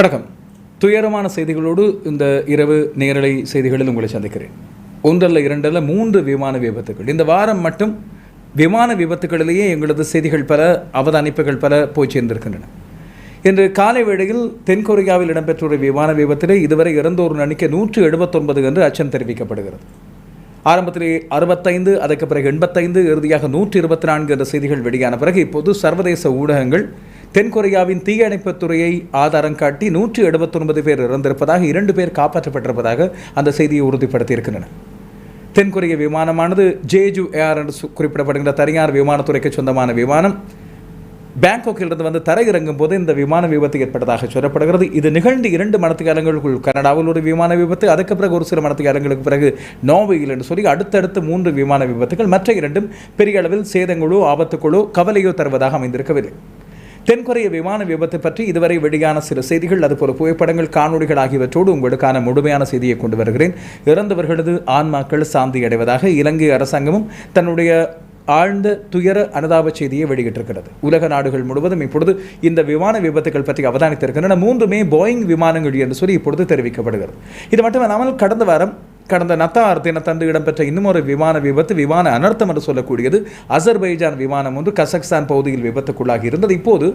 வணக்கம். துயரமான செய்திகளோடு இந்த இரவு நேரலை செய்திகளில் உங்களை சந்திக்கிறேன். ஒன்றல்ல இரண்டல்ல மூன்று விமான விபத்துகள். இந்த வாரம் மட்டும் விமான விபத்துகளிலேயே எங்களது செய்திகள் பல அவதானிப்புகள் பல போய் சேர்ந்திருக்கின்றன. இன்று காலை வேளையில் தென்கொரியாவில் இடம்பெற்ற ஒரு விமான விபத்திலே இதுவரை இறந்தோர் எண்ணிக்கை நூற்று எழுபத்தொன்பது என்று அச்சம் தெரிவிக்கப்படுகிறது. ஆரம்பத்திலே அறுபத்தைந்து அதற்கு பிறகு எண்பத்தைந்து இறுதியாக நூற்றி இருபத்தி நான்கு என்ற செய்திகள் வெளியான பிறகு இப்போது சர்வதேச ஊடகங்கள் தென்கொரியாவின் தீயணைப்புத் துறையை ஆதாரம் காட்டி நூற்றி எழுபத்தொன்பது பேர் இறந்திருப்பதாக இரண்டு பேர் காப்பாற்றப்பட்டிருப்பதாக அந்த செய்தியை உறுதிப்படுத்தியிருக்கின்றன. தென்கொரிய விமானமானது ஜேஜு ஏர் என்று குறிப்பிடப்படுகின்ற தனியார் விமானத்துறைக்கு சொந்தமான விமானம். பேங்காக்கிலிருந்து வந்து தரையிறங்கும் போது இந்த விமான விபத்து ஏற்பட்டதாக சொல்லப்படுகிறது. இது நிகழ்ந்து இரண்டு மணத்திகாலங்களுக்குள் கனடாவில் ஒரு விமான விபத்து அதுக்கு பிறகு ஒரு சில மணத்திகாலங்களுக்கு பிறகு நோவையில் என்று சொல்லி அடுத்தடுத்து மூன்று விமான விபத்துகள் மற்ற இரண்டும் பெரிய அளவில் சேதங்களோ ஆபத்துக்களோ கவலையோ தருவதாக அமைந்திருக்கவில்லை. தென்கொரிய விமான விபத்து பற்றி இதுவரை வெளியான சில செய்திகள் அதுபோல புகைப்படங்கள் காணொளிகள் ஆகியவற்றோடு உங்களுக்கான முழுமையான செய்தியை கொண்டு வருகிறேன். இறந்தவர்களது ஆன்மாக்கள் சாந்தி அடைவதாக இலங்கை அரசாங்கமும் தன்னுடைய ஆழ்ந்த துயர அனுதாப செய்தியை வெளியிட்டிருக்கிறது. உலக நாடுகள் முழுவதும் இப்பொழுது இந்த விமான விபத்துகள் பற்றி அவதானித்திருக்கின்றன. மூன்றுமே போயிங் விமானங்கள் என்று சொல்லி இப்பொழுது தெரிவிக்கப்படுகிறது. இது மட்டுமல்லாமல் கடந்த வாரம் கடந்த நத்தார் தினத்தன்று இடம்பெற்ற இன்னும் ஒரு விமான விபத்து விமான அனர்த்தம் என்று சொல்லக்கூடியது. அசர்பைஜான் விமானம் ஒன்று கசக்ஸ்தான் பகுதியில் விபத்துக்குள்ளாகி இருந்தது. இப்போது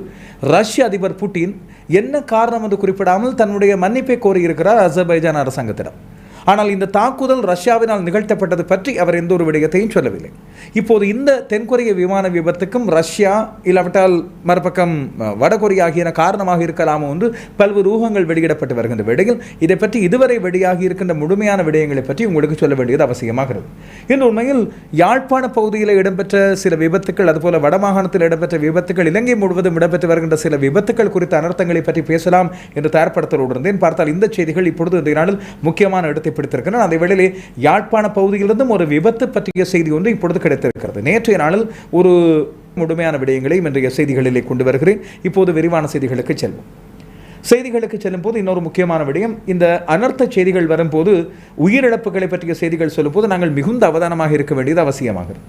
ரஷ்ய அதிபர் புட்டின் என்ன காரணம் என்று குறிப்பிடாமல் தன்னுடைய மன்னிப்பை கோரியிருக்கிறார் அசர்பைஜான் அரசாங்கத்திடம். ஆனால் இந்த தாக்குதல் ரஷ்யாவினால் நிகழ்த்தப்பட்டது பற்றி அவர் எந்த ஒரு விடயத்தையும் சொல்லவில்லை. இப்போது இந்த தென்கொரிய விமான விபத்துக்கும் ரஷ்யா இல்லாவிட்டால் மறுபக்கம் வடகொரியா ஆகியன காரணமாக இருக்கலாமோ என்று பல்வேறு ஊகங்கள் வெளியிடப்பட்டு வருகின்ற விடையில் இதை பற்றி இதுவரை வெளியாகி இருக்கின்ற முழுமையான விடயங்களை பற்றி உங்களுக்கு சொல்ல வேண்டியது அவசியமாகிறது இந்த உண்மையில் யாழ்ப்பாண பகுதியில் இடம்பெற்ற சில விபத்துக்கள் அதுபோல வடமாகாணத்தில் இடம்பெற்ற விபத்துக்கள் இலங்கை முழுவதும் இடம்பெற்று வருகின்ற சில விபத்துக்கள் குறித்த அனர்த்தங்களை பற்றி பேசலாம் என்று தயார்படுத்தலோடு இருந்தேன். பார்த்தால் இந்த செய்திகள் இப்பொழுது இந்த நாளில் முக்கியமான இடத்தை பிடித்திருக்கின்றன அதே வேளையிலே யாழ்ப்பாண பகுதியிலிருந்தும் ஒரு விபத்து பற்றிய செய்தி ஒன்று இப்பொழுது கிடைத்திருக்கிறது. நேற்றைய நாளில் ஒரு முழுமையான விடயங்களையும் இன்றைய செய்திகளிலே கொண்டு வருகிறேன். இப்போது விரிவான செய்திகளுக்கு செல்வோம். செய்திகளுக்கு செல்லும்போது இன்னொரு முக்கியமான விடயம் இந்த அனர்த்த செய்திகள் வரும்போது உயிரிழப்புகளை பற்றிய செய்திகள் சொல்லும்போது நாங்கள் மிகுந்த அவதானமாக இருக்க வேண்டியது அவசியமாகிறது.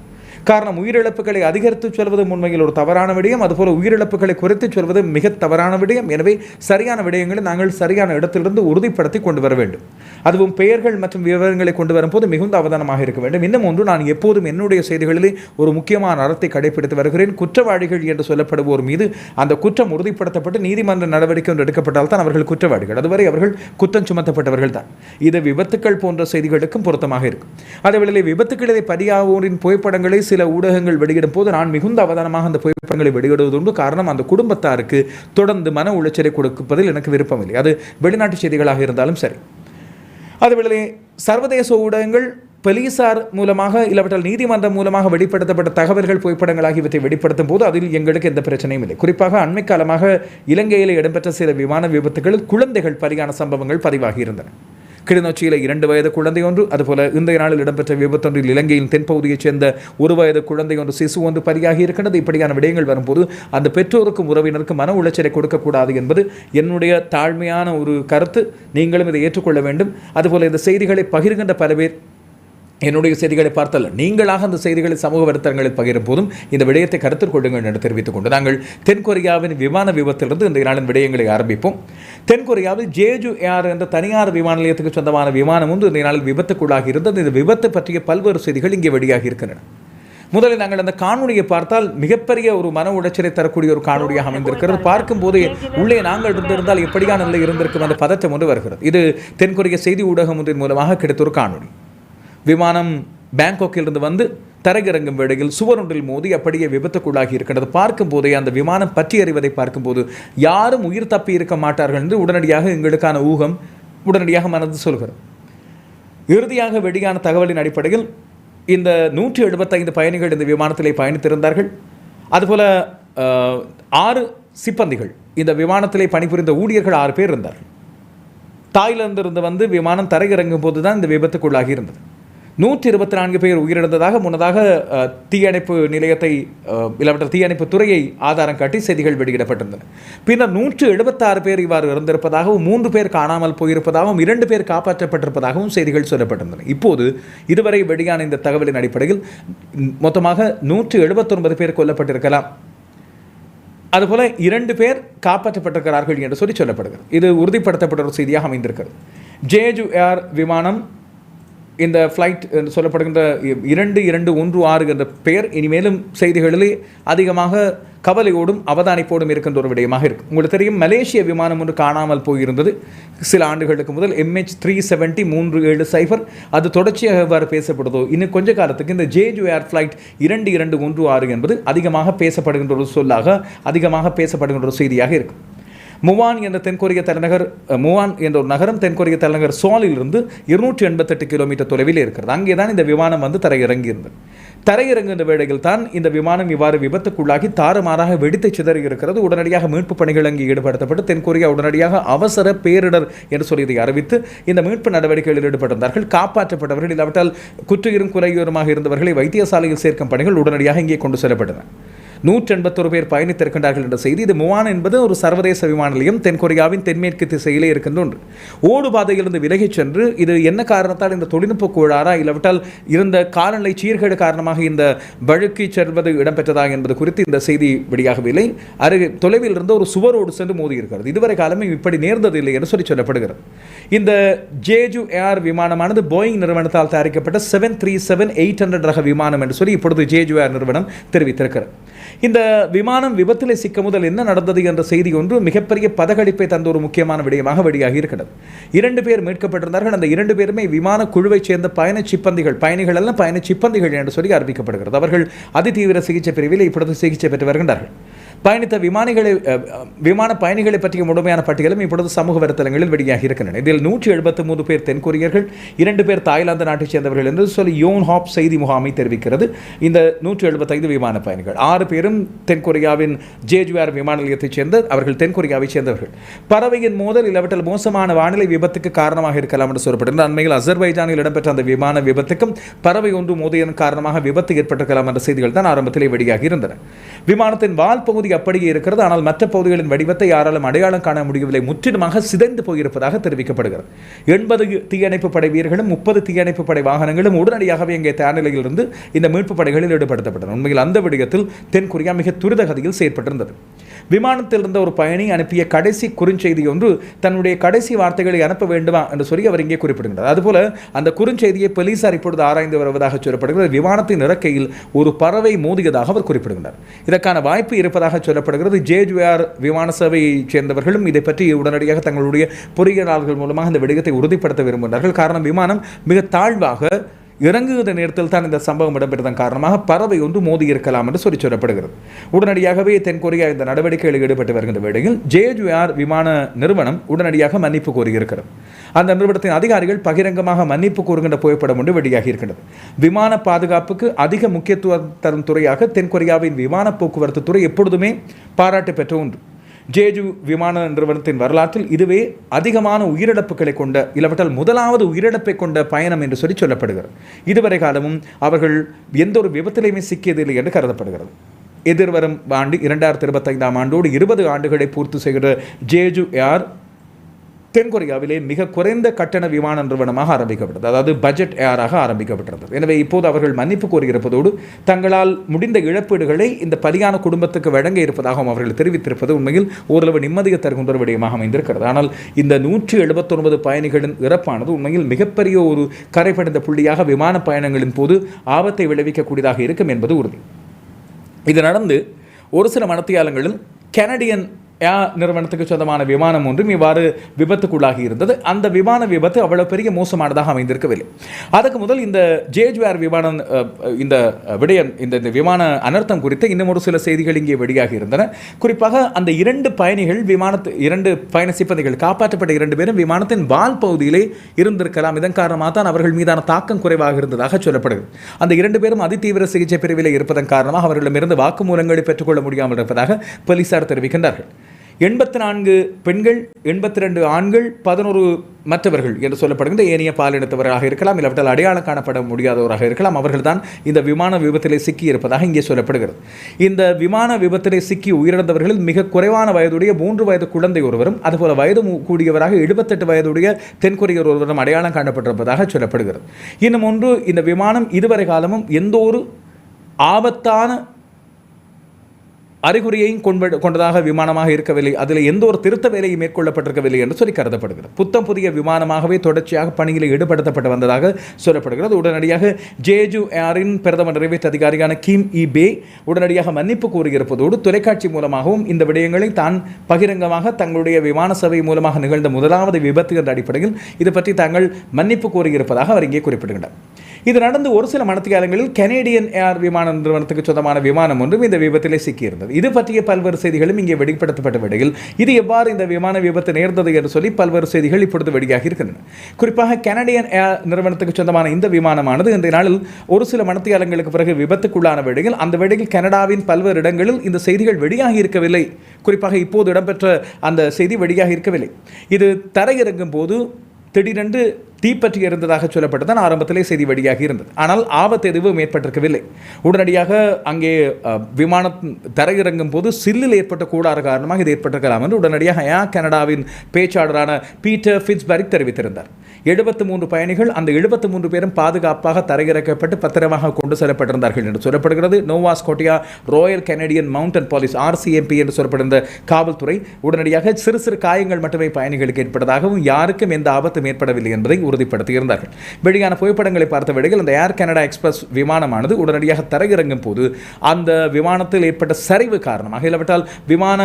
காரணம் உயிரிழப்புகளை அதிகரித்து சொல்வது உண்மையில் ஒரு தவறான விடயம். அதுபோல உயிரிழப்புகளை குறைத்து சொல்வது மிக தவறான விடயம். எனவே சரியான விடயங்களை நாங்கள் சரியான இடத்திலிருந்து உறுதிப்படுத்தி கொண்டு வர வேண்டும். அதுவும் பெயர்கள் மற்றும் விவரங்களை கொண்டு வரும்போது மிகுந்த அவதானமாக இருக்க வேண்டும். இன்னும் ஒன்று நான் எப்போதும் என்னுடைய செய்திகளிலே ஒரு முக்கியமான அறத்தை கடைபிடித்து வருகிறேன். குற்றவாளிகள் என்று சொல்லப்படுவோர் மீது அந்த குற்றம் உறுதிப்படுத்தப்பட்டு நீதிமன்ற நடவடிக்கை ஒன்று எடுக்கப்பட்டால் தான் அவர்கள் குற்றவாளிகள். அதுவரை அவர்கள் குற்றம் சுமத்தப்பட்டவர்கள் தான். இது விபத்துக்கள் போன்ற செய்திகளுக்கும் பொருத்தமாக இருக்கும். அதேவேளை விபத்துக்களிலே பரியாவோரின் புகைப்படங்களை சில சில ஊடகங்கள் வெளியிடும் போது நான் மிகுந்த அவதானமாக அந்த புகைப்படங்களை வெளியிடுவதுண்டு. காரணம் அந்த குடும்பத்தாருக்கு தொடர்ந்து மன உளைச்சலை கொடுப்பதில் எனக்கு விருப்பமில்லை. அது வெளிநாட்டு செய்திகளாக இருந்தாலும் சரி. அதுவேளை சர்வதேச ஊடகங்கள் போலீசார் மூலமாக இல்லாவிட்டால் நீதிமன்றம் மூலமாக வெளிப்படுத்தப்பட்ட தகவல்கள் புகைப்படங்கள் ஆகியவற்றை வெளிப்படுத்தும் போது அதில் எங்களுக்கு எந்த பிரச்சனையும் இல்லை. குறிப்பாக அண்மை காலமாக இலங்கையில் இடம்பெற்ற சில விமான விபத்துகளில் குழந்தைகள் பலியான சம்பவங்கள் பதிவாகியிருந்தன கிளிநொச்சியில் இரண்டு வயது குழந்தை ஒன்று அதுபோல இன்றைய நாளில் இடம்பெற்ற விபத்தொன்றில் இலங்கையின் தென்பகுதியைச் சேர்ந்த ஒரு வயது குழந்தை ஒன்று சிசு ஒன்று பலியாகி இருக்கின்றது. இப்படியான விடயங்கள் வரும்போது அந்த பெற்றோருக்கும் உறவினருக்கும் மன உளைச்சலை கொடுக்கக்கூடாது என்பது என்னுடைய தாழ்மையான ஒரு கருத்து. நீங்களும் இதை ஏற்றுக்கொள்ள வேண்டும். அதுபோல இந்த செய்திகளை பகிர்கின்ற பல பேர் என்னுடைய செய்திகளை பார்த்தல்ல நீங்களாக அந்த செய்திகளை சமூக வலைத்தளங்களில் பகிரும் போதும் இந்த விடயத்தை கருத்தில் கொள்ளுங்கள் என்று தெரிவித்துக் கொண்டு நாங்கள் தென்கொரியாவின் விமான விபத்திலிருந்து இந்த நாளின் விடயங்களை ஆரம்பிப்போம். தென்கொரியாவில் ஜேஜு ஏர் என்ற தனியார் விமான நிலையத்துக்கு சொந்தமான விமானம் ஒன்று இந்த நாளில் விபத்துக்குள்ளாகி இருந்தது. இந்த விபத்து பற்றிய பல்வேறு செய்திகள் இங்கே வெளியாகி இருக்கின்றன. முதலில் நாங்கள் அந்த காணொளியை பார்த்தால் மிகப்பெரிய ஒரு மன உளைச்சலை தரக்கூடிய ஒரு காணொளியாக அமைந்திருக்கிறது. பார்க்கும்போது உள்ளே நாங்கள் இருந்திருந்தால் எப்படியான நிலை இருந்திருக்கும் என்ற பதற்றம் ஒன்று வருகிறது. இது தென்கொரிய செய்தி ஊடகம் ஒன்றின் மூலமாக கிடைத்த ஒரு காணொளி. விமானம் பேங்காக்கிலிருந்து வந்து தரையிறங்கும் வேளையில் சுவர் ஒன்றில் மோதி அப்படியே விபத்துக்குள்ளாகி இருக்கின்றது. பார்க்கும் போதே அந்த விமானம் பற்றி அறிவதை பார்க்கும்போது யாரும் உயிர் தப்பி இருக்க மாட்டார்கள் என்று உடனடியாக எங்களுக்கான ஊகம் உடனடியாக மனது சொல்கிறது. இறுதியாக வெளியான தகவலின் அடிப்படையில் இந்த நூற்றி எழுபத்தைந்து பயணிகள் இந்த விமானத்திலே பயணித்திருந்தார்கள். அதுபோல ஆறு சிப்பந்திகள் இந்த விமானத்திலே பணிபுரிந்த ஊழியர்கள் ஆறு பேர் இருந்தார்கள். தாய்லாந்திலிருந்து வந்து விமானம் தரையிறங்கும் போது தான் இந்த விபத்துக்குள்ளாகி இருந்தது. நூற்றி இருபத்தி நான்கு பேர் உயிரிழந்ததாக முன்னதாக தீயணைப்பு நிலையத்தை அஹ், தீயணைப்பு துறையை ஆதாரம் காட்டி செய்திகள் வெளியிடப்பட்டிருந்தன. பின்னர் நூற்று எழுபத்தாறு பேர் இவ்வாறு இறந்திருப்பதாகவும் மூன்று பேர் காணாமல் போயிருப்பதாகவும் இரண்டு பேர் காப்பாற்றப்பட்டிருப்பதாகவும் செய்திகள் சொல்லப்பட்டிருந்தன. இப்போது இதுவரை வெளியான இந்த தகவலின் அடிப்படையில் மொத்தமாக நூற்று எழுபத்தொன்பது பேர் கொல்லப்பட்டிருக்கலாம். அதுபோல இரண்டு பேர் காப்பாற்றப்பட்டிருக்கிறார்கள் என்று சொல்லி சொல்லப்படுகிறது. இது உறுதிப்படுத்தப்பட்ட ஒரு செய்தியாக அமைந்திருக்கிறது. ஜேஜு ஏர் விமானம் இந்த ஃப்ளைட் என்று சொல்லப்படுகின்ற இரண்டு இரண்டு ஒன்று ஆறு என்ற பெயர் இனிமேலும் செய்திகளிலே அதிகமாக கவலையோடும் அவதானிப்போடும் இருக்கின்ற ஒரு விடயமாக இருக்கும் உங்களுக்கு தெரியும் மலேசிய விமானம் ஒன்று காணாமல் போயிருந்தது. சில ஆண்டுகளுக்கு முதல் எம்ஹெச் த்ரீ செவன்ட்டி மூன்று ஏழு சைஃபர் அது தொடர்ச்சியாக எவ்வாறு பேசப்படுதோ இன்னும் கொஞ்ச காலத்துக்கு இந்த ஜேஜு ஏர் ஃப்ளைட் இரண்டு இரண்டு ஒன்று ஆறு என்பது அதிகமாக பேசப்படுகின்ற ஒரு சொல்லாக அதிகமாக பேசப்படுகின்ற ஒரு செய்தியாக இருக்கும் முவான் என்ற தென்கொரிய தலைநகர் முவான் என்ற ஒரு நகரம் தென்கொரிய தலைநகர் சோலிலிருந்து இருநூற்றி எண்பத்தெட்டு கிலோமீட்டர் தொலைவில் இருக்கிறது. அங்கே தான் இந்த விமானம் வந்து தரையிறங்கியிருந்தது. தரையிறங்குகின்ற வேளையில் தான் இந்த விமானம் இவ்வாறு விபத்துக்குள்ளாகி தாறுமாறாக வெடித்து சிதறி இருக்கிறது உடனடியாக மீட்பு பணிகள் அங்கே ஈடுபடுத்தப்பட்டு தென்கொரியா உடனடியாக அவசர பேரிடர் என்று சொல்லி இதை அறிவித்து இந்த மீட்பு நடவடிக்கைகளில் ஈடுபட்டிருந்தார்கள். காப்பாற்றப்பட்டவர்கள் இல்லாவிட்டால் குற்றுயிரும் குறையுருமாக இருந்தவர்களை வைத்தியசாலையில் சேர்க்கும் பணிகள் உடனடியாக இங்கே கொண்டு செல்லப்பட்டன. நூற்றி எண்பத்தொரு பேர் பயணித்திருக்கின்றார்கள் என்ற செய்தி. இது முவான் என்பது ஒரு சர்வதேச விமான நிலையம் தென்கொரியாவின் தென்மேற்கு திசையிலே இருக்கின்ற ஒன்று. ஓடு பாதையிலிருந்து விலகிச் சென்று இது என்ன காரணத்தால் இந்த தொழில்நுட்ப கோளாறா இல்லாவிட்டால் இருந்த காலநிலை சீர்கேடு காரணமாக இந்த வழுக்கி செல்வது இடம்பெற்றதா என்பது குறித்து இந்த செய்தி வெளியாகவில்லை. அருகே தொலைவில் இருந்து ஒரு சுவரோடு சென்று மோதி இருக்கிறது இதுவரை காலமே இப்படி நேர்ந்தது இல்லை என்று சொல்லி சொல்லப்படுகிறது. இந்த ஜேஜு ஏர் விமானமானது போயிங் நிறுவனத்தால் தயாரிக்கப்பட்ட seven three seven eight hundred ரக விமானம் என்று சொல்லி இப்பொழுது ஜேஜு ஏர் நிறுவனம் தெரிவித்திருக்கிறது. இந்த விமானம் விபத்திலே சிக்க முதல் என்ன நடந்தது என்ற செய்தி ஒன்று மிகப்பெரிய பதகளிப்பை தந்த ஒரு முக்கியமான விடயமாக வெளியாகி இருக்கிறது. இரண்டு பேர் மீட்கப்பட்டிருந்தார்கள். அந்த இரண்டு பேருமே விமான குழுவைச் சேர்ந்த பயண சிப்பந்திகள் பயணிகள் அல்ல பயண சிப்பந்திகள் என்று சொல்லி அறிவிக்கப்படுகிறது. அவர்கள் அதிதீவிர சிகிச்சை பிரிவில் இப்பொழுது சிகிச்சை பெற்று வருகின்றார்கள். பயணித்த விமானிகளை விமான பயணிகளை பற்றிய முழுமையான பட்டியலும் இப்பொழுது சமூக வலைத்தளங்களில் வெளியாகி இருக்கின்றன. இதில் நூற்றி எழுபத்தி மூன்று பேர் தென்கொரியர்கள் இரண்டு பேர் தாய்லாந்து நாட்டைச் சேர்ந்தவர்கள் என்று சொல்லி யோன் ஹாப் செய்தி முகாமை தெரிவிக்கிறது. இந்த நூற்றி எழுபத்தைந்து விமான பயணிகள் ஆறு பேரும் தென்கொரியாவின் ஜேஜுஆர் விமான நிலையத்தைச் சேர்ந்த அவர்கள் தென்கொரியாவைச் சேர்ந்தவர்கள். பறவையின் மோதல் இல்லாவிட்டால் மோசமான வானிலை விபத்துக்கு காரணமாக இருக்கலாம் என்று சொல்லப்படுகிறது அண்மையில் அசர்பைஜானில் இடம்பெற்ற அந்த விமான விபத்துக்கும் பறவை ஒன்று மோதியதன் காரணமாக விபத்து ஏற்பட்டிருக்கலாம் என்ற செய்திகள் தான் ஆரம்பத்திலே வெளியாகி இருந்தன. விமானத்தின் வால் பகுதி அப்படியே இருக்கிறது. ஆனால் மற்ற பகுதிகளின் வடிவத்தை யாராலும் அடையாளம் காண முடியவில்லை. முற்றிலுமாக சிதைந்து போயிருப்பதாக தெரிவிக்கப்படுகிறது. எண்பது தீயணைப்பு படை வீரர்களும் முப்பது தீயணைப்பு படை வாகனங்களும் உடனடியாகவே இங்கே தயார் இருந்து இந்த மீட்பு படைகளில் ஈடுபடுத்தப்பட்டன. உண்மையில் அந்த விடயத்தில் தென்கொரியா மிக துரிதகதியில் செயற்பட்டிருந்தது. விமானத்தில் இருந்த ஒரு பயணி அனுப்பிய கடைசி குறுஞ்செய்தி ஒன்று தன்னுடைய கடைசி வார்த்தைகளை அனுப்ப வேண்டுமா என்று சொல்லி அவர் இங்கே குறிப்பிடுகிறார் அதுபோல அந்த குறுஞ்செய்தியை போலீசார் இப்பொழுது ஆராய்ந்து வருவதாக சொல்லப்படுகிறது. விமானத்தின் இறக்கையில் ஒரு பறவை மோதியதாக அவர் குறிப்பிடுகிறார் இதற்கான வாய்ப்பு இருப்பதாக சொல்லப்படுகிறது. ஜேஜுஆர் விமான சேவையைச் சேர்ந்தவர்களும் இதை பற்றி உடனடியாக தங்களுடைய பொறியியலாளர்கள் மூலமாக இந்த விடயத்தை உறுதிப்படுத்த விரும்புகிறார்கள் காரணம் விமானம் மிக தாழ்வாக இறங்குகிற நேரத்தில் தான் இந்த சம்பவம் இடம்பெற்றதன் காரணமாக பறவை ஒன்று மோதி இருக்கலாம் என்று சொல்லி சொல்லப்படுகிறது. உடனடியாகவே தென்கொரியா இந்த நடவடிக்கைகளில் ஈடுபட்டு வருகின்ற வேளையில் ஜேஜுஆர் விமான நிறுவனம் உடனடியாக மன்னிப்பு கோரியிருக்கிறது. அந்த நிறுவனத்தின் அதிகாரிகள் பகிரங்கமாக மன்னிப்பு கூறுகின்ற புகைப்படம் ஒன்று வெளியாகி இருக்கின்றது. விமான பாதுகாப்புக்கு அதிக முக்கியத்துவம் தரும் துறையாக தென்கொரியாவின் விமான போக்குவரத்து துறை எப்பொழுதுமே பாராட்டு பெற்ற ஒன்று. ஜேஜு விமான நிறுவனத்தின் வரலாற்றில் இதுவே அதிகமான உயிரிழப்புகளை கொண்ட இல்லாவிட்டால் முதலாவது உயிரிழப்பை கொண்ட பயணம் என்று சொல்லி சொல்லப்படுகிறது. இதுவரை காலமும் அவர்கள் எந்த ஒரு விபத்திலையுமே சிக்கியதில்லை என்று கருதப்படுகிறது. எதிர்வரும் ஆண்டு இரண்டாயிரத்தி இருபத்தைந்தாம் ஆண்டோடு இருபது ஆண்டுகளை பூர்த்தி செய்கிற ஜேஜு ஏர் தென்கொரியாவிலே மிக குறைந்த கட்டண விமான நிறுவனமாக ஆரம்பிக்கப்பட்டது. அதாவது பட்ஜெட் ஏராக ஆரம்பிக்கப்பட்டிருந்தது. எனவே இப்போது அவர்கள் மன்னிப்பு கோரியிருப்பதோடு தங்களால் முடிந்த இழப்பீடுகளை இந்த பலியான குடும்பத்துக்கு வழங்க இருப்பதாகவும் அவர்கள் தெரிவித்திருப்பது உண்மையில் ஓரளவு நிம்மதியை தருகின்ற ஒரு விடயமாக அமைந்திருக்கிறது. ஆனால் இந்த நூற்றி எழுபத்தொன்பது பயணிகளின் இறப்பானது உண்மையில் மிகப்பெரிய ஒரு கரைபடைந்த புள்ளியாக விமான பயணங்களின் போது ஆபத்தை விளைவிக்கக்கூடியதாக இருக்கும் என்பது உறுதி. இது நடந்து ஒரு சில மனத்தியாலங்களில் கனடியன் ஏர் நிறுவனத்துக்கு சொந்தமான விமானம் ஒன்றும் இவ்வாறு விபத்துக்குள்ளாகி இருந்தது. அந்த விமான விபத்து அவ்வளவு பெரிய மோசமானதாக அமைந்திருக்கவில்லை. அதுக்கு முதல் இந்த ஜேஜ்வேர் விமானம் இந்த விடயம் இந்த இந்த விமான அனர்த்தம் குறித்து இன்னும் ஒரு சில செய்திகள் இங்கே வெளியாகி இருந்தன. குறிப்பாக அந்த இரண்டு பயணிகள் விமானத்து இரண்டு பயண சிப்பந்திகள் காப்பாற்றப்பட்ட இரண்டு பேரும் விமானத்தின் வால் பகுதியிலே இருந்திருக்கலாம். இதன் காரணமாக தான் அவர்கள் மீதான தாக்கம் குறைவாக இருந்ததாக சொல்லப்படுகிறது அந்த இரண்டு பேரும் அதிதீவிர சிகிச்சை பிரிவில் இருப்பதன் காரணமாக அவர்களிடமிருந்து வாக்குமூலங்களை பெற்றுக்கொள்ள முடியாமல் இருப்பதாக போலீசார் தெரிவிக்கின்றார்கள். எண்பத்தி நான்கு பெண்கள் எண்பத்தி ரெண்டு ஆண்கள் பதினோரு மற்றவர்கள் என்று சொல்லப்படுகின்ற ஏனைய பாலினத்தவராக இருக்கலாம் இல்லாவிட்டால் அடையாளம் காணப்பட முடியாதவராக இருக்கலாம். அவர்கள்தான் இந்த விமான விபத்திலே சிக்கி இருப்பதாக இங்கே சொல்லப்படுகிறது. இந்த விமான விபத்திலே சிக்கி உயிரிழந்தவர்களில் மிக குறைவான வயதுடைய மூன்று வயது குழந்தை ஒருவரும் அதுபோல வயது கூடியவராக எழுபத்தெட்டு வயதுடைய தென்கொரியர் ஒருவரும் அடையாளம் காணப்பட்டிருப்பதாக சொல்லப்படுகிறது. இன்னும் ஒன்று இந்த விமானம் இதுவரை காலமும் எந்த ஒரு ஆபத்தான அறிகுறியையும் கொண்டதாக விமானமாக இருக்கவில்லை. அதில் எந்த ஒரு திருத்த வேலையும் மேற்கொள்ளப்பட்டிருக்கவில்லை என்று சொல்லி கருதப்படுகிறது புத்தம் புதிய விமானமாகவே தொடர்ச்சியாக பணியில் ஈடுபடுத்தப்பட்டு வந்ததாக சொல்லப்படுகிறது. உடனடியாக ஜேஜு ஏரின் பிரதம நிறைவேற்று அதிகாரியான கிம் இ பே உடனடியாக மன்னிப்பு கூறியிருப்பதோடு தொலைக்காட்சி மூலமாகவும் இந்த விடயங்களை தான் பகிரங்கமாக தங்களுடைய விமான சேவை மூலமாக நிகழ்ந்த முதலாவது விபத்து என்ற அடிப்படையில் இது பற்றி தாங்கள் மன்னிப்பு கோரியிருப்பதாக அவர் இங்கே குறிப்பிடுகின்றார். இது நடந்து ஒரு சில மணத்தியாலங்களில் கனேடியன் ஏர் விமான நிறுவனத்துக்கு சொந்தமான விமானம் ஒன்றும் இந்த விபத்திலே சிக்கியிருந்தது. இது பற்றிய பல்வேறு செய்திகளும் இங்கே வெளிப்படுத்தப்பட்ட வேளையில் இது எவ்வாறு இந்த விமான விபத்து நேர்ந்தது என்று சொல்லி பல்வேறு செய்திகள் இப்பொழுது வெளியாகி இருக்கின்றன. குறிப்பாக கனடியன் ஏர் நிறுவனத்துக்கு சொந்தமான இந்த விமானமானது இந்த நாளில் ஒரு சில மணத்தியாலங்களுக்கு பிறகு விபத்துக்குள்ளான வேளையில் அந்த வேளையில் கனடாவின் பல்வேறு இடங்களில் இந்த செய்திகள் வெளியாகி இருக்கவில்லை. குறிப்பாக இப்போது இடம்பெற்ற அந்த செய்தி வெளியாக இருக்கவில்லை. இது தரையிறங்கும் போது திடீரென்று தீப்பற்றி இருந்ததாக சொல்லப்பட்டதான் ஆரம்பத்திலே செய்தி வெளியாகி இருந்தது. ஆனால் ஆபத்து எதுவும் ஏற்பட்டிருக்கவில்லை. உடனடியாக அங்கே விமானம் தரையிறங்கும் போது சில்லில் ஏற்பட்ட கூடாறு காரணமாக இது ஏற்பட்டிருக்கலாம் என்று உடனடியாக ஏ கனடாவின் பேச்சாளரான பீட்டர் ஃபிட்ஸ்பரிக் தெரிவித்திருந்தார். எழுபத்து மூன்று பயணிகள் அந்த எழுபத்து மூன்று பேரும் பாதுகாப்பாக தரையிறக்கப்பட்டு பத்திரமாக கொண்டு செல்லப்பட்டிருந்தார்கள் என்று சொல்லப்படுகிறது. Nova Scotia Royal Canadian mounted police RCMP என்று சொல்லப்படுகிற காவல்துறை உடனடியாக சிறு சிறு காயங்கள் மட்டுமே பயணிகளுக்கு ஏற்பட்டதாகவும் யாருக்கும் எந்த ஆபத்தும் ஏற்படவில்லை என்பதை உறுதிப்படுத்தியிருந்தார்கள். வெளியான புகைப்படங்களை பார்த்த வேளையில் அந்த ஏர் கனடா எக்ஸ்பிரஸ் விமானமானது உடனடியாக தரையிறங்கும் போது அந்த விமானத்தில் ஏற்பட்ட சரிவு காரணமாக இல்லாவிட்டால் விமான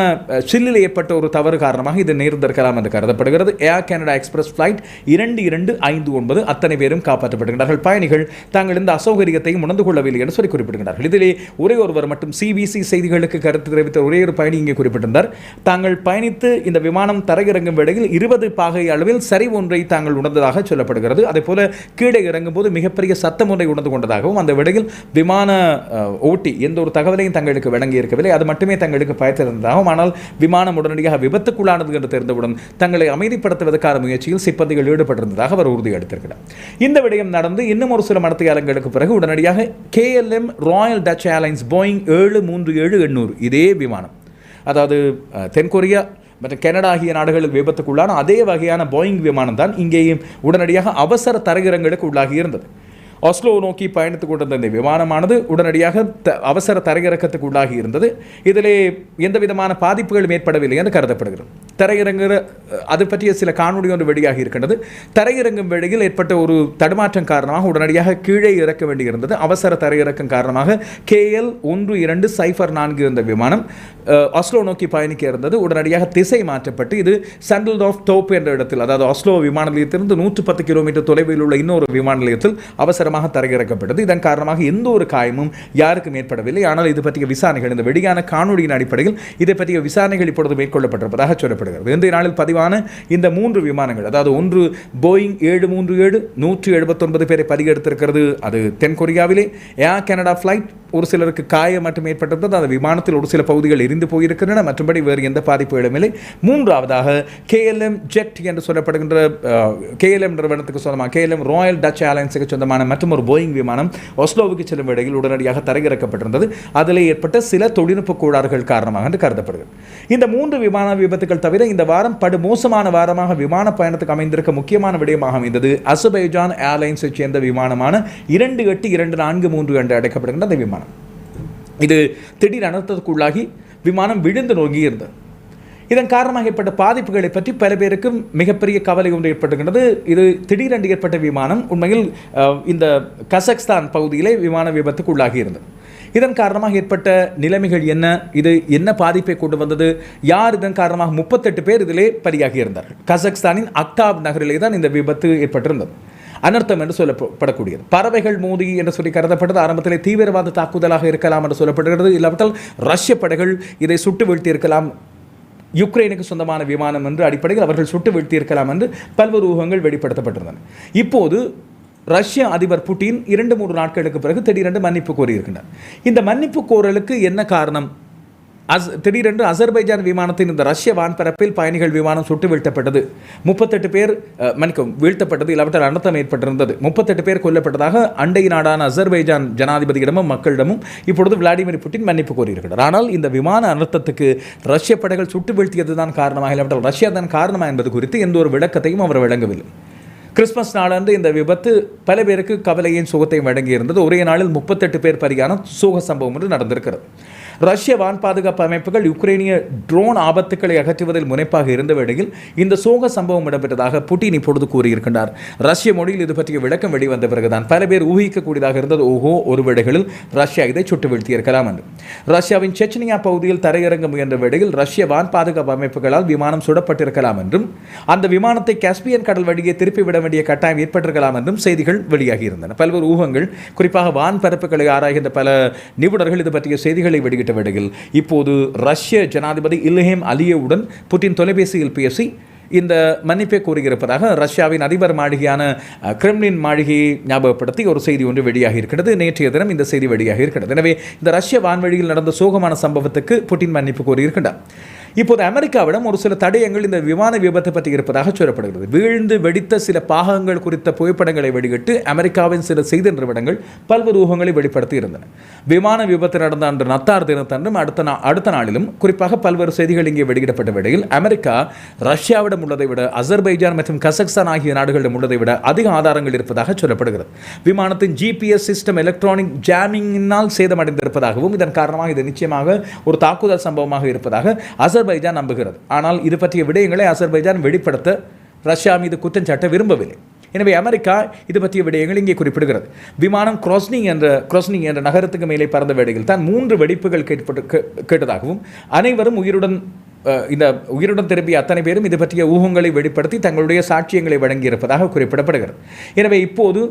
சில்லில் ஏற்பட்ட ஒரு தவறு காரணமாக இது நேர்ந்திருக்கலாம் என்று கருதப்படுகிறது. ஏர் கனடா எக்ஸ்பிரஸ் ஃப்ளைட் இரண்டு இரண்டு ஐந்து ஒன்பது அத்தனை பேரும் காப்பாற்றப்படுகிறார்கள் பயணிகள் தாங்கள் இந்த அசௌகரியத்தையும் உணர்ந்து கொள்ளவில்லை என்று சொல்லி குறிப்பிடுகிறார்கள் இதிலே ஒரே ஒருவர் மட்டும் சிபிசி செய்திகளுக்கு கருத்து தெரிவித்த ஒரே ஒரு பயணி இங்கே குறிப்பிட்டிருந்தார். தாங்கள் பயணித்து இந்த விமானம் தரையிறங்கும் வேளையில் இருபது பாகை அளவில் சரிவு ஒன்றை தாங்கள் உணர்ந்ததாக சொல்லப்படுகிறது. அதே போல கீழே இறங்கும் போது மிகப்பெரிய சத்தம் ஒன்றை உணர்ந்து கொண்டதாகவும் அந்த விடையில் விமான ஓட்டி எந்த ஒரு தகவலையும் தங்களுக்கு வழங்கி இருக்கவில்லை. அது மட்டுமே தங்களுக்கு பயத்திருந்ததாகவும் ஆனால் விமானம் உடனடியாக விபத்துக்குள்ளானது என்று தெரிந்தவுடன் தங்களை அமைதிப்படுத்துவதற்கான முயற்சியில் சிப்பந்திகள் ஈடுபட்டிருந்ததாக அவர் உறுதியளித்திருக்கிறார். இந்த விடயம் நடந்து இன்னும் ஒரு சில மடத்தியாலங்களுக்கு பிறகு உடனடியாக KLM Royal Dutch Airlines Boeing ஏழு மூன்று ஏழு எண்ணூறு இதே விமானம். அதாவது தென்கொரியா மற்ற கனடா ஆகிய நாடுகளில் விபத்துக்குள்ளான அதே வகையான போயிங் விமானம் தான் இங்கேயும் உடனடியாக அவசர தரகிரங்களுக்கு உள்ளாகி இருந்தது. ஆஸ்லோ நோக்கி பயணித்துக் கொண்டிருந்த இந்த விமானமானது உடனடியாக த அவசர தரையிறக்கத்துக்கு உள்ளாகி இருந்தது. இதிலே எந்த விதமான பாதிப்புகளும் ஏற்படவில்லை என்று கருதப்படுகிறது. தரையிறங்குற அது பற்றிய சில காணொலி ஒன்று வெளியாகி இருக்கின்றது. தரையிறங்கும் வேளையில் ஏற்பட்ட ஒரு தடுமாற்றம் காரணமாக உடனடியாக கீழே இறக்க வேண்டியிருந்தது. அவசர தரையிறக்கம் காரணமாக கேஎல் ஒன்று இரண்டு சைஃபர் நான்கு இருந்த விமானம் அஹ், ஆஸ்லோ நோக்கி பயணிக்க இருந்தது. உடனடியாக திசை மாற்றப்பட்டு இது சண்டல் ஆஃப் தோப் என்ற இடத்தில் அதாவது ஆஸ்லோ விமான நிலையத்திலிருந்து நூற்று பத்து கிலோமீட்டர் தொலைவில் உள்ள இன்னொரு விமான நிலையத்தில் அவசரமாக தரையிறக்கப்பட்டது. இதன் காரணமாக எந்த ஒரு காயமும் யாருக்கும் ஏற்படவில்லை. ஆனால் இது பற்றிய விசாரணைகள் இந்த வெடியான காணொலியின் அடிப்படையில் இதை பற்றிய விசாரணைகள் இப்பொழுது மேற்கொள்ளப்பட்டிருப்பதாக சொல்லப்படுகிறது. இன்றைய நாளில் பதிவான இந்த மூன்று விமானங்கள் அதாவது ஒன்று போயிங் ஏழு மூன்று ஏழு நூற்றி எழுபத்தொன்பது பேரை பதிகெடுத்திருக்கிறது. அது தென்கொரியாவிலே ஏர் கனடா ஃப்ளைட் ஒரு சிலருக்கு காயம் மட்டும் ஏற்பட்டிருந்தது. அந்த விமானத்தில் ஒரு சில பகுதிகள் எரிந்து போயிருக்கின்றன. மற்றபடி வேறு எந்த பாதிப்புகளும் இல்லை மூன்றாவதாக கேஎல்எம் ஜெட் என்று சொல்லப்படுகின்ற கேஎல்எம் நிறுவனத்துக்கு சொந்தமான கேஎல்எம் ராயல் டச் ஏர்லைன்ஸுக்கு சொந்தமான மற்றும் ஒரு போயிங் விமானம் ஒஸ்லோவுக்கு செல்லும் இடையில் உடனடியாக தரையிறக்கப்பட்டிருந்தது. அதில் ஏற்பட்ட சில தொழில்நுட்ப கோளாறுகள் காரணமாக என்று கருதப்படுகிறது. இந்த மூன்று விமான விபத்துகள் தவிர இந்த வாரம் படு மோசமான வாரமாக விமான பயணத்துக்கு அமைந்திருக்க முக்கியமான விடயமாக அமைந்தது அசபைஜான் ஏர்லைன்ஸை சேர்ந்த விமானமான இரண்டு எட்டு இரண்டு நான்கு மூன்று என்று அழைக்கப்படுகின்ற அந்த விமானம். இது திடீர் அனர்த்தத்துக்குள்ளாகி விமானம் விழுந்து நோங்கி இருந்தது இதன் காரணமாக ஏற்பட்ட பாதிப்புகளை பற்றி பல பேருக்கும் மிகப்பெரிய கவலை ஒன்று ஏற்பட்டுகின்றது இது திடீரென்று ஏற்பட்ட விமானம். உண்மையில் இந்த கசக்ஸ்தான் பகுதியிலே விமான விபத்துக்கு உள்ளாகி இருந்தது. இதன் காரணமாக ஏற்பட்ட நிலைமைகள் என்ன? இது என்ன பாதிப்பை கொண்டு வந்தது? யார் இதன் காரணமாக முப்பத்தெட்டு பேர் இதிலே பலியாகி இருந்தார்கள்? கசக்ஸ்தானின் அக்தாப் நகரிலே தான் இந்த விபத்து ஏற்பட்டிருந்தது. அனர்த்தம் என்று சொல்லப்படக்கூடியது பறவைகள் மோதி என்று சொல்லி கருதப்பட்டது. ஆரம்பத்திலே தீவிரவாத தாக்குதலாக இருக்கலாம் என்று சொல்லப்படுகிறது. இல்லாவிட்டால் ரஷ்ய படைகள் இதை சுட்டு வீழ்த்தி இருக்கலாம். யுக்ரைனுக்கு சொந்தமான விமானம் என்று அடிப்படையில் அவர்கள் சுட்டு வீழ்த்தியிருக்கலாம் என்று பல்வேறு ஊகங்கள் வெளிப்படுத்தப்பட்டிருந்தன. இப்போது ரஷ்ய அதிபர் புட்டின் இரண்டு மூன்று நாட்களுக்கு பிறகு திடீரென்று மன்னிப்பு கோரியிருக்கின்றார். இந்த மன்னிப்பு கோரலுக்கு என்ன காரணம்? அஸ் திடீரென்று அசர்பைஜான் விமானத்தின் இந்த ரஷ்ய வான்பரப்பில் பயணிகள் விமானம் சுட்டு வீழ்த்தப்பட்டது. முப்பத்தெட்டு பேர் மன்னிக்கும் மன்னிக்கவும் வீழ்த்தப்பட்டது. இல்லாவிட்டால் அனர்த்தம் ஏற்பட்டிருந்தது. முப்பத்தெட்டு பேர் கொல்லப்பட்டதாக அண்டை நாடான அசர்பைஜான் ஜனாதிபதியிடமும் மக்களிடமும் இப்பொழுது விளாடிமிர் புட்டின் மன்னிப்பு கோரியிருக்கிறார் ஆனால் இந்த விமான அனர்த்தத்துக்கு ரஷ்ய படைகள் சுட்டு வீழ்த்தியது தான் காரணமாக இல்லாவிட்டால் ரஷ்யா தான் காரணமா என்பது குறித்து எந்த ஒரு விளக்கத்தையும் அவர் வழங்கவில்லை. கிறிஸ்மஸ் நாளன்று இந்த விபத்து பல பேருக்கு கவலையின் சுகத்தையும் வழங்கியிருந்தது. ஒரே நாளில் முப்பத்தெட்டு பேர் பரிகாரம் சோக சம்பவம் என்று நடந்திருக்கிறது. ரஷ்ய வான் பாதுகாப்பு அமைப்புகள் யுக்ரைனிய ட்ரோன் ஆபத்துக்களை அகற்றுவதில் முனைப்பாக இருந்த வேளையில் இந்த சோக சம்பவம் இடம்பெற்றதாக புட்டின் இப்பொழுது கூறியிருக்கின்றார். ரஷ்ய மொழியில் இது பற்றிய விளக்கம் வெளிவந்த பிறகுதான் பல பேர் ஊகிக்கக்கூடியதாக இருந்தது. ஓஹோ ஒரு வேளைகளில் ரஷ்யா இதை சுட்டு வீழ்த்தியிருக்கலாம் என்று. ரஷ்யாவின் செச்னியா பகுதியில் தரையிறங்க முயன்ற வேளையில் ரஷ்ய வான் பாதுகாப்பு அமைப்புகளால் விமானம் சுடப்பட்டிருக்கலாம் என்றும் அந்த விமானத்தை காஸ்பியன் கடல் வழியே திருப்பிவிட வேண்டிய கட்டாயம் ஏற்பட்டிருக்கலாம் என்றும் செய்திகள் வெளியாகி இருந்தன. பல்வேறு ஊகங்கள் குறிப்பாக வான் பரப்புகளை ஆராய்கின்ற பல நிபுணர்கள் இது பற்றிய செய்திகளை வெளியிட்டு வேளையில் இப்போது ரஷ்ய ஜனாதிபதி இல்ஹேம் அலியவுடன் புட்டின் தொலைபேசியில் பேசி இந்த மன்னிப்பை கூறியிருப்பதாக ரஷ்யாவின் அதிபர் மாளிகையான கிரெம்லின் மாளிகையை ஞாபகப்படுத்தி ஒரு செய்தி ஒன்று வெளியாகி இருக்கிறது. நேற்றைய தினம் இந்த செய்தி வெளியாகி இருக்கிறது. எனவே இந்த ரஷ்ய வான்வழியில் நடந்த சோகமான சம்பவத்துக்கு புட்டின் மன்னிப்பு கோரியிருக்கின்றார். இப்போது அமெரிக்காவிடம் ஒரு சில தடயங்கள் இந்த விமான விபத்தை பற்றி இருப்பதாக சொல்லப்படுகிறது. வீழ்ந்து வெடித்த சில பாகங்கள் குறித்த புகைப்படங்களை வெளியிட்டு அமெரிக்காவின் சில செய்தி நிறுவனங்கள் பல்வேறு ஊகங்களை வெளிப்படுத்தி இருந்தன. விமான விபத்து நடந்த அன்று நத்தார் தினத்தன்றும் அடுத்த நா அடுத்த நாளிலும் குறிப்பாக பல்வேறு செய்திகள் இங்கே வெளியிடப்பட்ட வேளையில் அமெரிக்கா ரஷ்யாவிடம் உள்ளதை விட அசர்பைஜான் மற்றும் கசக்ஸ்தான் ஆகிய நாடுகளிடம் உள்ளதை விட அதிக ஆதாரங்கள் இருப்பதாக சொல்லப்படுகிறது. விமானத்தின் ஜிபிஎஸ் சிஸ்டம் எலக்ட்ரானிக் ஜாமிங்கினால் சேதமடைந்திருப்பதாகவும் இதன் காரணமாக இது நிச்சயமாக ஒரு தாக்குதல் சம்பவமாக இருப்பதாக அசர்பைஜான் நம்புகிறது. ஆனால் இது பற்றிய விடயங்களை அசர்பைஜான் வெளிப்படுத்த ரஷ்யா மீது குற்றஞ்சாட்ட விரும்பவில்லை. எனவே அமெரிக்கா இது பற்றிய விடயங்கள் இங்கே குறிப்பிடுகிறது. விமானம் குரோஸ்னிங் என்ற குரோஸ்னிங் என்ற நகரத்துக்கு மேலே பறந்த வேடையில் தான் மூன்று வெடிப்புகள் கேட்பட்டு கேட்டதாகவும் அனைவரும் உயிருடன் இந்த உயிருடன் திரும்பிய அத்தனை பேரும் இது பற்றிய ஊகங்களை வெளிப்படுத்தி தங்களுடைய சாட்சியங்களை வழங்கியிருப்பதாக குறிப்பிடப்படுகிறது. எனவே இப்போது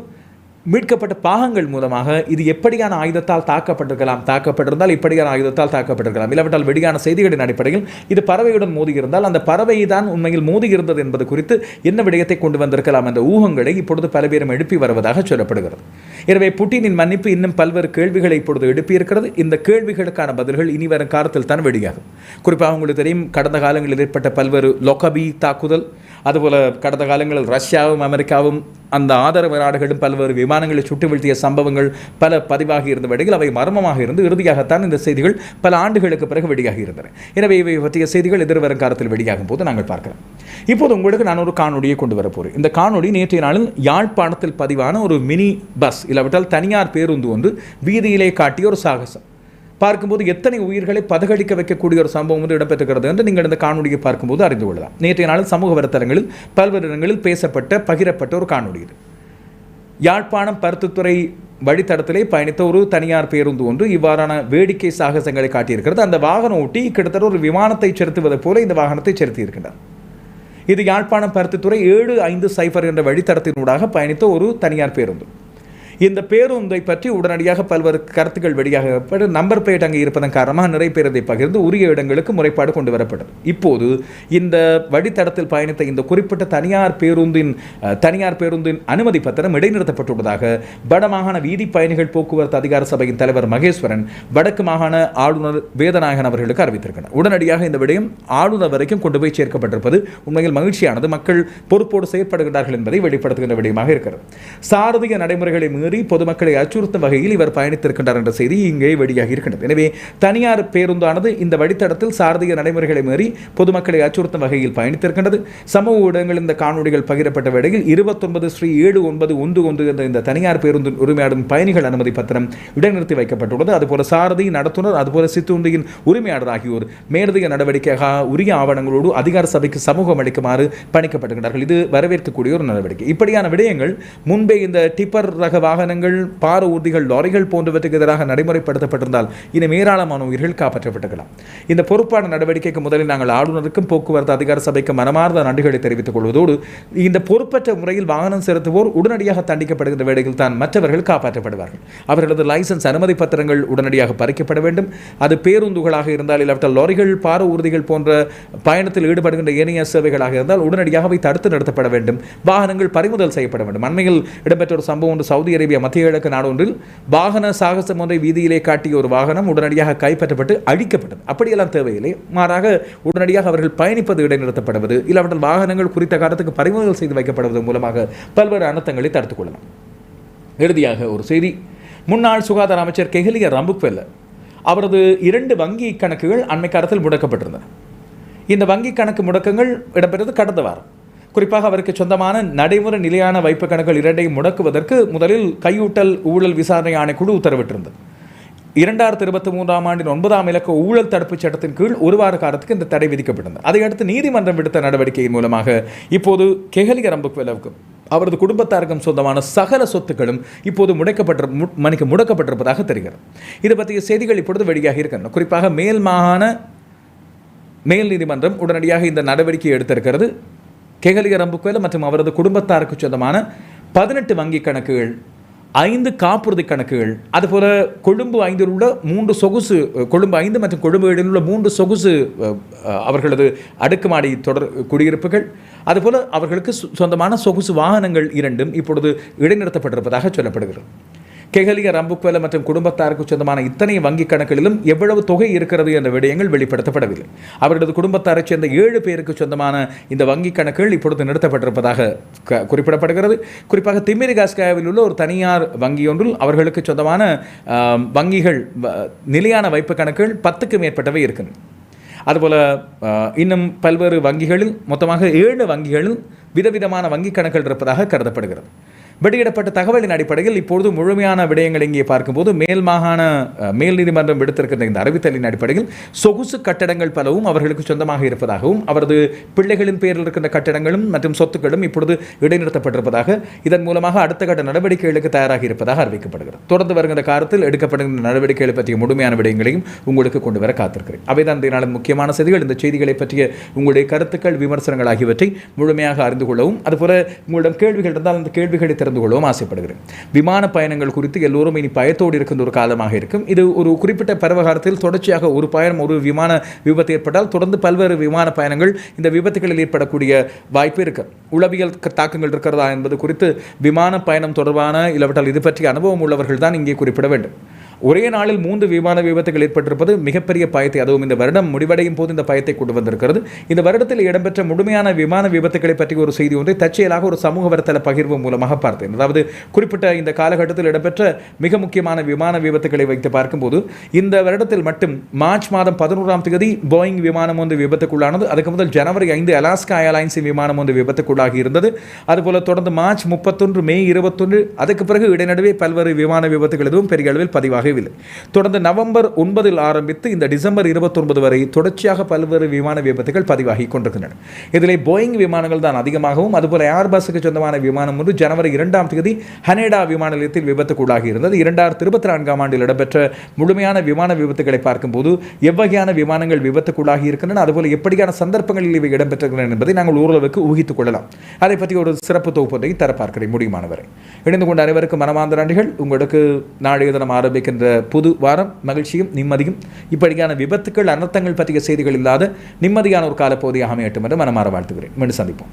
மீட்கப்பட்ட பாகங்கள் மூலமாக இது எப்படியான ஆயுதத்தால் தாக்கப்பட்டிருக்கலாம்? தாக்கப்பட்டிருந்தால் இப்படியான ஆயுதத்தால் தாக்கப்பட்டிருக்கலாம். இல்லாவிட்டால் வெடியான செய்திகளின் அடிப்படையில் இது பறவையுடன் மோதியிருந்தால் அந்த பறவை தான் உண்மையில் மோதியிருந்தது என்பது குறித்து என்ன விடயத்தை கொண்டு வந்திருக்கலாம் என்ற ஊகங்களை இப்பொழுது பல பேரும் எழுப்பி வருவதாக சொல்லப்படுகிறது. எனவே புட்டினின் மன்னிப்பு இன்னும் பல்வேறு கேள்விகளை இப்பொழுது எழுப்பியிருக்கிறது. இந்த கேள்விகளுக்கான பதில்கள் இனி வரும் காலத்தில் தான் வெளியாகும் குறிப்பாக உங்களுக்கு தெரியும் கடந்த காலங்களில் ஏற்பட்ட பல்வேறு லொக்கபி தாக்குதல் அதுபோல் கடந்த காலங்களில் ரஷ்யாவும் அமெரிக்காவும் அந்த ஆதரவு நாடுகளும் பல்வேறு விமானங்களை சுட்டு வீழ்த்திய சம்பவங்கள் பல பதிவாகி இருந்த வேளையில் அவை மர்மமாக இருந்து இறுதியாகத்தான் இந்த செய்திகள் பல ஆண்டுகளுக்கு பிறகு வெளியாகி இருந்தன. எனவே இவை பற்றிய செய்திகள் எதிர்வரும் காலத்தில் வெளியாகும் போது நாங்கள் பார்க்கிறோம் இப்போது உங்களுக்கு நான் ஒரு காணொலியை கொண்டு வர போகிறேன் இந்த காணொலி நேற்றைய நாளில் யாழ்ப்பாணத்தில் பதிவான ஒரு மினி பஸ் இல்லாவிட்டால் தனியார் பேருந்து ஒன்று வீதியிலே காட்டிய ஒரு சாகசம். பார்க்கும்போது எத்தனை உயிர்களை பதகடிக்க வைக்கக்கூடிய ஒரு சம்பவம் வந்து இடம்பெற்றுகிறது என்று நீங்கள் இந்த காணொலியை பார்க்கும்போது அறிந்து கொள்ளலாம். நேற்றைய நாளில் சமூக வலைத்தளங்களில் பல்வேறு இடங்களில் பேசப்பட்ட பகிரப்பட்ட ஒரு காணொலி இது. யாழ்ப்பாணம் பருத்தித்துறை வழித்தடத்திலே பயணித்த ஒரு தனியார் பேருந்து ஒன்று இவ்வாறான வேடிக்கை சாகசங்களை காட்டியிருக்கிறது. அந்த வாகனம் ஓட்டி கிட்டத்தட்ட ஒரு விமானத்தை செலுத்துவதை போல இந்த வாகனத்தை செலுத்தியிருக்கிறார் இது யாழ்ப்பாணம் பருத்தித்துறை ஏழு ஐந்து சைஃபர் என்ற வழித்தடத்தினூடாக பயணித்த ஒரு தனியார் பேருந்து. இந்த பேருந்தை பற்றி உடனடியாக பல்வேறு கருத்துக்கள் வெளியாக நம்பர் பிளேட் அங்கே இருப்பதன் காரணமாக நிறைய பேர் இதை பகிர்ந்து உரிய இடங்களுக்கு முறைப்பாடு கொண்டு வரப்பட்டது. இப்போது இந்த வழித்தடத்தில் பயணித்த இந்த குறிப்பிட்ட தனியார் பேருந்தின் தனியார் பேருந்தின் அனுமதி பத்திரம் இடைநிறுத்தப்பட்டுள்ளதாக வடமாகாண வீதி பயணிகள் போக்குவரத்து அதிகார சபையின் தலைவர் மகேஸ்வரன் வடக்கு மாகாண ஆளுநர் வேதநாயகன் அவர்களுக்கு அறிவித்திருக்கிறார். உடனடியாக இந்த விடயம் ஆளுநர் வரைக்கும் கொண்டு போய் சேர்க்கப்பட்டிருப்பது உண்மையில் மகிழ்ச்சியானது. மக்கள் பொறுப்போடு செயற்படுகிறார்கள் என்பதை வெளிப்படுத்துகின்ற விடயமாக இருக்கிறது. சாரதிய நடைமுறைகளை மீறி பொதுமக்களை அச்சுறுத்தும் வகையில் இவர் பயணித்திருக்கின்றார் என்ற செய்தி இங்கே வெளியாகி இருக்கின்றது. எனவே தனியார் பேருந்தானது இந்த வழித்தடத்தில் சாரதிய நடைமுறைகளை மீறி பொதுமக்களை அச்சுறுத்தும் வகையில் பயணித்திருக்கின்றது. சமூக ஊடகங்கள் இந்த காணொலிகள் பகிரப்பட்ட வேளையில் இருபத்தொன்பது ஸ்ரீ ஏழு ஒன்பது ஒன்று ஒன்று என்ற இந்த தனியார் பேருந்து உரிமையாடும் பயணிகள் அனுமதி பத்திரம் இடைநிறுத்தி வைக்கப்பட்டுள்ளது. அதுபோல சாரதி நடத்துனர் அதுபோல சித்துண்டியின் உரிமையாளர் ஆகியோர் மேலதிக நடவடிக்கையாக உரிய ஆவணங்களோடு அதிகார சபைக்கு சமூகம் அளிக்குமாறு பணிக்கப்படுகிறார்கள் இது வரவேற்கக்கூடிய ஒரு நடவடிக்கை. இப்படியான விடயங்கள் முன்பே இந்த டிப்பர் ரக வாகனங்கள் பார ஊர்திகள் லாரிகள் போன்றவற்றுக்கு எதிராக நடைமுறைப்படுத்தப்பட்டிருந்தால் இன்னும் ஏராளமான உயிர்கள் காப்பாற்றப்பட்டுக்கலாம். இந்த பொறுப்பான நடவடிக்கைக்கு முதலில் நாங்கள் ஆளுநருக்கும் போக்குவரத்து அதிகார சபைக்கு மனமார்ந்த நன்றிகளை தெரிவித்துக் கொள்வதோடு இந்த பொறுப்பற்ற முறையில் வாகனம் செலுத்துவோர் உடனடியாக தண்டிக்கப்படுகின்ற வேடையில் தான் மற்றவர்கள் காப்பாற்றப்படுவார்கள். அவர்களது லைசன்ஸ் அனுமதி பத்திரங்கள் உடனடியாக பறிக்கப்பட வேண்டும். அது பேருந்துகளாக இருந்தால் இல்லாவிட்டால் லாரிகள் பார ஊர்திகள் போன்ற பயணத்தில் ஈடுபடுகின்ற ஏனைய சேவைகளாக இருந்தால் உடனடியாக அவை தடுத்து நிறுத்தப்பட வேண்டும். வாகனங்கள் பறிமுதல் செய்யப்பட வேண்டும். அண்மையில் இடம்பெற்ற ஒரு சம்பவம் ஒன்று சவுதி அரேபிய மத்திய கிழக்கு நாடு ஒன்றில் வாகன சாகசம் ஒன்றை வீதியிலே காட்டிய ஒரு வாகனம் உடனடியாக கைப்பற்றப்பட்டு அழிக்கப்பட்டது. அப்படியெல்லாம் தேவையில்லை. மாறாக உடனடியாக அவர்கள் பயணிப்பது இடைநிறுத்தப்படுவது இல்லாவிட்டால் வாகனங்கள் குறித்த காலத்துக்கு பறிமுதல் செய்து வைக்கப்படுவது மூலமாக பல்வேறு அனர்த்தங்களை தடுத்துக் கொள்ளலாம். இறுதியாக ஒரு செய்தி. முன்னாள் சுகாதார அமைச்சர் கெஹலிய ரம்புக்வெல்ல அவரது இரண்டு வங்கி கணக்குகள் அண்மை காலத்தில் முடக்கப்பட்டிருந்தன. இந்த வங்கி கணக்கு முடக்கங்கள் இடம்பெற்றது கடந்த வாரம். குறிப்பாக அவருக்கு சொந்தமான நடைமுறை நிலையான வைப்பு கணக்குகள் இரண்டையும் முடக்குவதற்கு முதலில் கையூட்டல் ஊழல் விசாரணை ஆணைக்குழு உத்தரவிட்டிருந்தது. இரண்டாயிரத்தி இருபத்தி மூன்றாம் ஆண்டின் ஒன்பதாம் இலக்க ஊழல் தடுப்புச் சட்டத்தின் கீழ் ஒரு வார காலத்துக்கு இந்த தடை விதிக்கப்பட்டது அதையடுத்து நீதிமன்றம் விடுத்த நடவடிக்கையின் மூலமாக இப்போது கெஹலி ரம்புக்வெலவுக்கும் அவரது குடும்பத்தாருக்கும் சொந்தமான சகல சொத்துக்களும் இப்போது முடக்கப்பட்ட மு- முடக்கப்பட்டிருப்பதாக தெரிகிறது. இது பற்றிய செய்திகள் இப்பொழுது வெளியாக இருக்கின்றன. குறிப்பாக மேல் மாகாண மேல் நீதிமன்றம் உடனடியாக இந்த நடவடிக்கையை எடுத்திருக்கிறது. கெகலிய ரம்புக்கோயில மற்றும் அவரது குடும்பத்தாருக்கு சொந்தமான பதினெட்டு வங்கி கணக்குகள் ஐந்து காப்புறுதி கணக்குகள் அதுபோல கொழும்பு ஐந்தில் உள்ள மூன்று சொகுசு கொழும்பு ஐந்து மற்றும் கொழும்பு ஏழில் உள்ள மூன்று சொகுசு அவர்களது அடுக்குமாடி தொடர் குடியிருப்புகள் அதுபோல அவர்களுக்கு சொந்தமான சொகுசு வாகனங்கள் இரண்டும் இப்பொழுது இடைநிறுத்தப்பட்டிருப்பதாக சொல்லப்படுகிறது. கெகலிய ரம்புக்வெல மற்றும் குடும்பத்தாருக்கு சொந்தமான இத்தனை வங்கி கணக்குகளிலும் எவ்வளவு தொகை இருக்கிறது என்ற விடயங்கள் வெளிப்படுத்தப்படவில்லை. அவர்களது குடும்பத்தாரைச் சேர்ந்த ஏழு பேருக்கு சொந்தமான இந்த வங்கிக் கணக்குகள் இப்பொழுது நிறுத்தப்பட்டிருப்பதாக குறிப்பிடப்படுகிறது. குறிப்பாக திமிரிகாஸ்காவில் உள்ள ஒரு தனியார் வங்கி ஒன்றில் அவர்களுக்கு சொந்தமான வங்கிகள் நிலையான வைப்பு கணக்குகள் பத்துக்கு மேற்பட்டவை இருக்கின்றன. அதுபோல இன்னும் பல்வேறு வங்கிகளில் மொத்தமாக ஏழு வங்கிகளில் விதவிதமான வங்கி கணக்குகள் இருப்பதாக கருதப்படுகிறது. வெளியிடப்பட்ட தகவலின் அடிப்படையில் இப்பொழுது முழுமையான விடயங்கள் இங்கே பார்க்கும்போது மேல் மாகாண மேல் நீதிமன்றம் விடுத்திருக்கின்ற இந்த அறிவித்தலின் அடிப்படையில் சொகுசு கட்டடங்கள் பலவும் அவர்களுக்கு சொந்தமாக இருப்பதாகவும் அவரது பிள்ளைகளின் பேரில் இருக்கின்ற கட்டடங்களும் மற்றும் சொத்துக்களும் இப்பொழுது இடைநிறுத்தப்பட்டிருப்பதாக இதன் மூலமாக அடுத்த கட்ட நடவடிக்கைகளுக்கு தயாராக இருப்பதாக அறிவிக்கப்படுகிறது. தொடர்ந்து வருகின்ற காலத்தில் எடுக்கப்படுகின்ற நடவடிக்கைகள் பற்றிய முழுமையான விடயங்களையும் உங்களுக்கு கொண்டு வர காத்திருக்கிறேன். அவைதான் இந்த நாளின் முக்கியமான செய்திகள். இந்த செய்திகளை பற்றிய உங்களுடைய கருத்துக்கள் விமர்சனங்கள் ஆகியவற்றை முழுமையாக அறிந்து கொள்ளவும் அதுபோல உங்களிடம் கேள்விகள் இருந்தால் அந்த கேள்விகளை தெரிந்து கொள்ளவும் ஆசைப்படுகிறேன் விமான பயணங்கள் குறித்து எல்லோரும் இனி பயத்தோடு இருக்கின்ற ஒரு காலமாக இருக்கும். இது ஒரு குறிப்பிட்ட பருவகாலத்தில் தொடர்ச்சியாக ஒரு பயணம் ஒரு விமான விபத்து ஏற்பட்டால் தொடர்ந்து பல்வேறு விமான பயணங்கள் இந்த விபத்துகளில் ஏற்படக்கூடிய வாய்ப்பு இருக்கு. உளவியல் தாக்கங்கள் இருக்கிறதா என்பது குறித்து விமான பயணம் தொடர்பான இல்லாவிட்டால் இது பற்றிய அனுபவம் உள்ளவர்கள் தான் இங்கே குறிப்பிட வேண்டும். ஒரே நாளில் மூன்று விமான விபத்துகள் ஏற்பட்டிருப்பது மிகப்பெரிய பயத்தை அதுவும் இந்த வருடம் முடிவடையும் போது இந்த பயத்தை கொண்டு வந்திருக்கிறது. இந்த வருடத்தில் இடம்பெற்ற முழுமையான விமான விபத்துகளை பற்றி ஒரு செய்தி ஒன்றை தற்செயலாக ஒரு சமூக வலைத்தள பகிர்வு மூலமாக பார்த்தேன். அதாவது குறிப்பிட்ட இந்த காலகட்டத்தில் இடம்பெற்ற மிக முக்கியமான விமான விபத்துகளை வைத்து பார்க்கும்போது இந்த வருடத்தில் மட்டும் மார்ச் மாதம் பதினோராம் தேதி போயிங் விமானம் ஒன்று விபத்துக்குள்ளானது. அதுக்கு முதல் ஜனவரி ஐந்து அலாஸ்கா ஏர்லைன்ஸின் விமானம் ஒன்று விபத்துக்குள்ளாகி இருந்தது. அதுபோல தொடர்ந்து மார்ச் முப்பத்தொன்று மே இருபத்தொன்று அதுக்கு பிறகு இடைநடுவே பல்வேறு விமான விபத்துகள் எதுவும் பெரிய அளவில் குறைவில்லை தொடர்ந்து நவம்பர் ஒன்பதில் ஆரம்பித்து இந்த டிசம்பர் இருபத்தொன்பது வரை தொடர்ச்சியாக பல்வேறு விமான விபத்துகள் பதிவாகி கொண்டிருக்கின்றன. இதிலே போயிங் விமானங்கள் தான் அதிகமாகவும் அதுபோல ஏர்பஸுக்கு சொந்தமான விமானம் ஒன்று ஜனவரி இரண்டாம் தேதி ஹனேடா விமான நிலையத்தில் விபத்துக்குள்ளாகி இருந்தது. இரண்டாயிரத்தி இருபத்தி நான்காம் ஆண்டில் இடம்பெற்ற முழுமையான விமான விபத்துகளை பார்க்கும்போது எவ்வகையான விமானங்கள் விபத்துக்குள்ளாகி இருக்கின்றன அதுபோல எப்படியான சந்தர்ப்பங்களில் இவை இடம்பெற்றிருக்கின்றன என்பதை நாங்கள் ஓரளவுக்கு ஊகித்துக் கொள்ளலாம். அதை பற்றி ஒரு சிறப்பு தொகுப்பொன்றை தர பார்க்கிறேன் முடியுமானவரை. இணைந்து கொண்ட அனைவருக்கும் மனமார்ந்த நன்றிகள். உங்களுக்கு நாளைய தினம் ஆரம்பிக்கின்ற புது வாரம் மகிழ்ச்சியும் நிம்மதியும். இப்படியான விபத்துக்கள் அனர்த்தங்கள் பற்றிய செய்திகள் இல்லாத நிம்மதியான ஒரு காலப்பகுதியாக அமையட்டும் என்று மனமாற வாழ்த்துகிறேன். மீண்டும் சந்திப்போம்.